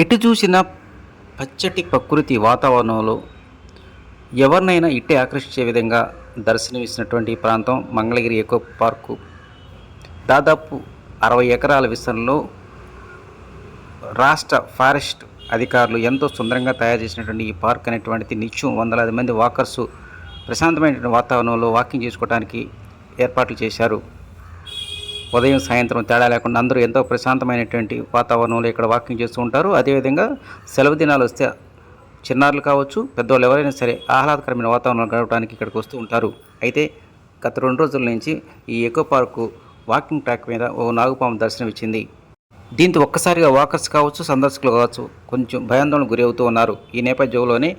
ఎటు చూసిన పచ్చటి ప్రకృతి వాతావరణంలో ఎవరినైనా ఇట్టే ఆకర్షించే విధంగా దర్శనమిస్తున్నటువంటి ఈ ప్రాంతం మంగళగిరి ఎకో పార్కు. దాదాపు అరవై ఎకరాల విస్తరణలో రాష్ట్ర ఫారెస్ట్ అధికారులు ఎంతో సుందరంగా తయారు చేసినటువంటి ఈ పార్క్ అనేటువంటిది నిత్యం వందలాది మంది వాకర్సు ప్రశాంతమైనటువంటి వాతావరణంలో వాకింగ్ చేసుకోవడానికి ఏర్పాట్లు చేశారు. ఉదయం సాయంత్రం తేడా లేకుండా అందరూ ఎంతో ప్రశాంతమైనటువంటి వాతావరణంలో ఇక్కడ వాకింగ్ చేస్తూ ఉంటారు. అదేవిధంగా సెలవు దినాలు వస్తే చిన్నారులు కావచ్చు పెద్దవాళ్ళు ఎవరైనా సరే ఆహ్లాదకరమైన వాతావరణం గడపడానికి ఇక్కడికి వస్తూ ఉంటారు. అయితే గత రెండు రోజుల నుంచి ఈ ఎకో పార్కు వాకింగ్ ట్రాక్ మీద ఓ నాగుపాము దర్శనం ఇచ్చింది దీంతో ఒక్కసారిగా వాకర్స్ కావచ్చు సందర్శకులు కావచ్చు కొంచెం భయాందోళన గురి అవుతూ ఉన్నారు. ఈ నేపథ్యంలోనే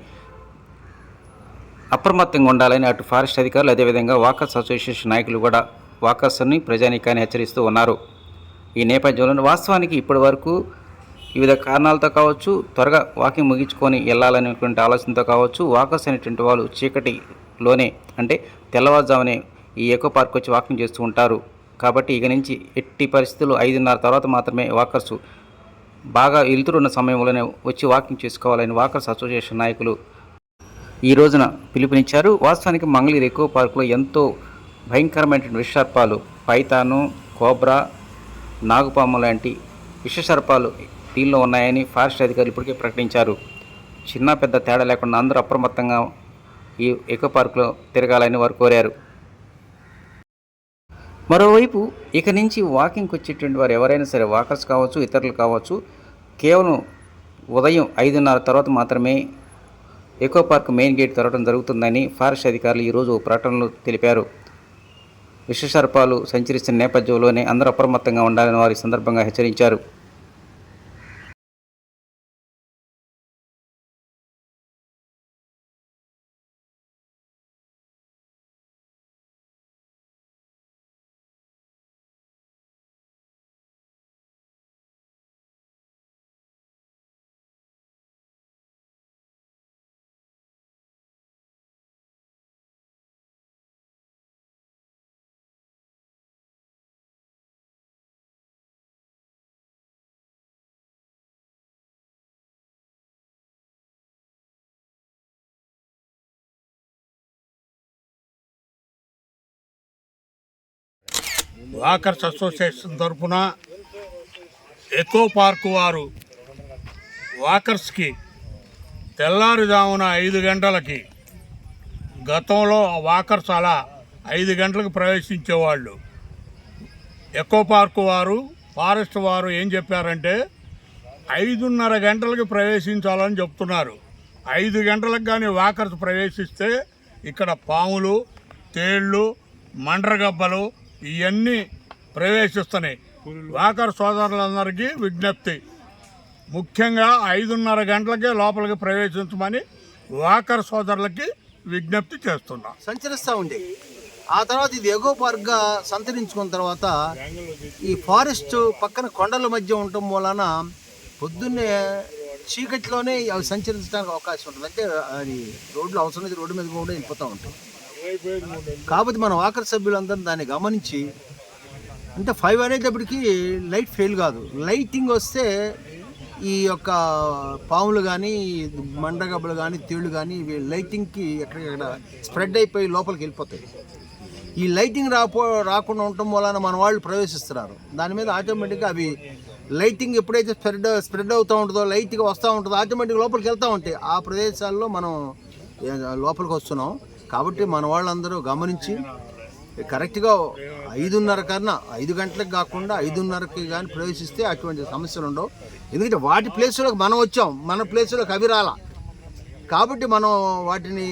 అప్రమత్తంగా ఉండాలని అటు ఫారెస్ట్ అధికారులు అదేవిధంగా వాకర్స్ అసోసియేషన్ నాయకులు కూడా వాకర్స్ని ప్రజానీకాన్ని హెచ్చరిస్తూ ఉన్నారు. ఈ నేపథ్యంలో వాస్తవానికి ఇప్పటి వరకు వివిధ కారణాలతో కావచ్చు త్వరగా వాకింగ్ ముగించుకొని వెళ్ళాలనేటువంటి ఆలోచనతో కావచ్చు వాకర్స్ అనేటువంటి వాళ్ళు చీకటిలోనే అంటే తెల్లవారుజామునే ఈ ఎకో పార్క్ వచ్చి వాకింగ్ చేస్తూ ఉంటారు. కాబట్టి ఇక నుంచి ఎట్టి పరిస్థితులు ఐదున్నర తర్వాత మాత్రమే వాకర్స్ బాగా వెళ్తురున్న సమయంలోనే వచ్చి వాకింగ్ చేసుకోవాలని వాకర్స్ అసోసియేషన్ నాయకులు ఈ రోజున పిలుపునిచ్చారు. వాస్తవానికి మంగళగిరి ఎక్కువ పార్కులో ఎంతో భయంకరమైనటువంటి విషసర్పాలు పైతాను కోబ్రా నాగుపాము లాంటి విషసర్పాలు దీనిలో ఉన్నాయని ఫారెస్ట్ అధికారులు ఇప్పటికే ప్రకటించారు. చిన్న పెద్ద తేడా లేకుండా అందరూ అప్రమత్తంగా ఈ ఎకో పార్కులో తిరగాలని వారు కోరారు. మరోవైపు ఇక నుంచి వాకింగ్కి వచ్చేటువంటి వారు ఎవరైనా సరే వాకర్స్ కావచ్చు ఇతరులు కావచ్చు కేవలం ఉదయం ఐదున్నర తర్వాత మాత్రమే ఎకో పార్క్ మెయిన్ గేట్ తెరవడం జరుగుతుందని ఫారెస్ట్ అధికారులు ఈరోజు ప్రకటనలో తెలిపారు. విషసర్పాలు సంచరిస్తున్న నేపథ్యంలోనే అందరూ అప్రమత్తంగా ఉండాలని వారి సందర్భంగా హెచ్చరించారు. వాకర్స్ అసోసియేషన్ తరఫున ఎకో పార్క్ వారు వాకర్స్కి తెల్లారుజామున ఐదు గంటలకి గతంలో వాకర్స్ అలా ఐదు గంటలకు ప్రవేశించేవాళ్ళు. ఎకో పార్క్ వారు ఫారెస్ట్ వారు ఏం చెప్పారంటే ఐదున్నర గంటలకు ప్రవేశించాలని చెప్తున్నారు. ఐదు గంటలకు కానీ వాకర్స్ ప్రవేశిస్తే ఇక్కడ పాములు తేళ్ళు మండ్రగబ్బలు ఇవన్నీ ప్రవేశిస్తున్నాయి. వాకర్ సోదరులందరికీ విజ్ఞప్తి. ముఖ్యంగా ఐదున్నర గంటలకే లోపలికి ప్రవేశించమని వాకర్ సోదరులకి విజ్ఞప్తి చేస్తున్నాం. సంచరిస్తూ ఉండే. ఆ తర్వాత ఇది ఎగో పార్క్గా సంతరించుకున్న తర్వాత ఈ ఫారెస్ట్ పక్కన కొండల మధ్య ఉండటం వలన పొద్దున్నే చీకటిలోనే అవి సంచరించడానికి అవకాశం ఉంటుంది. అంటే అది రోడ్లు అవసరం అయితే రోడ్డు మీద కూడా వెళ్ళిపోతూ ఉంటుంది కాబట్టి మన వాకర్ సభ్యులందరూ దాన్ని గమనించి అంటే ఫైవ్ అనేటప్పటికి లైట్ ఫెయిల్ కాదు. లైటింగ్ వస్తే ఈ యొక్క పాములు కానీ మండగబ్బలు కానీ తేళ్ళు కానీ ఇవి లైటింగ్కి ఎక్కడికక్కడ స్ప్రెడ్ అయిపోయి లోపలికి వెళ్ళిపోతాయి. ఈ లైటింగ్ రాపో రాకుండా ఉండటం వలన మన వాళ్ళు ప్రవేశిస్తున్నారు. దాని మీద ఆటోమేటిక్గా అవి లైటింగ్ ఎప్పుడైతే స్ప్రెడ్ స్ప్రెడ్ అవుతూ ఉంటుందో లైట్గా వస్తూ ఉంటుందో ఆటోమేటిక్గా లోపలికి వెళ్తూ ఉంటాయి. ఆ ప్రదేశాల్లో మనం లోపలికి వస్తున్నాం. కాబట్టి మన వాళ్ళందరూ గమనించి కరెక్ట్గా ఐదున్నర కన్నా ఐదు గంటలకు కాకుండా ఐదున్నరకి కానీ ప్రవేశిస్తే అటువంటి సమస్యలు ఉండవు. ఎందుకంటే వాటి ప్లేస్లోకి మనం వచ్చాం మన ప్లేస్లోకి అవి రాలా. కాబట్టి మనం వాటిని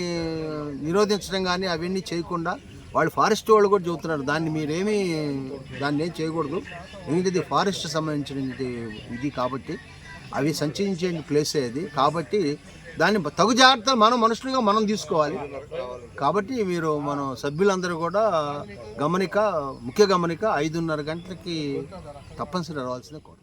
నిరోధించడం కానీ అవన్నీ చేయకుండా వాళ్ళు ఫారెస్ట్ వాళ్ళు కూడా చెబుతున్నారు దాన్ని మీరేమీ దాన్ని ఏం చేయకూడదు. ఎందుకంటే ఇది ఫారెస్ట్ సంబంధించిన ఇది కాబట్టి అవి సంచరించే ప్లేసే అది. కాబట్టి దాన్ని తగు జాగ్రత్తలు మనం మనుషులుగా మనం తీసుకోవాలి. కాబట్టి మీరు మనం సభ్యులందరూ కూడా గమనిక ముఖ్య గమనిక ఐదున్నర గంటలకి తప్పనిసరి రావాల్సిందే కోరు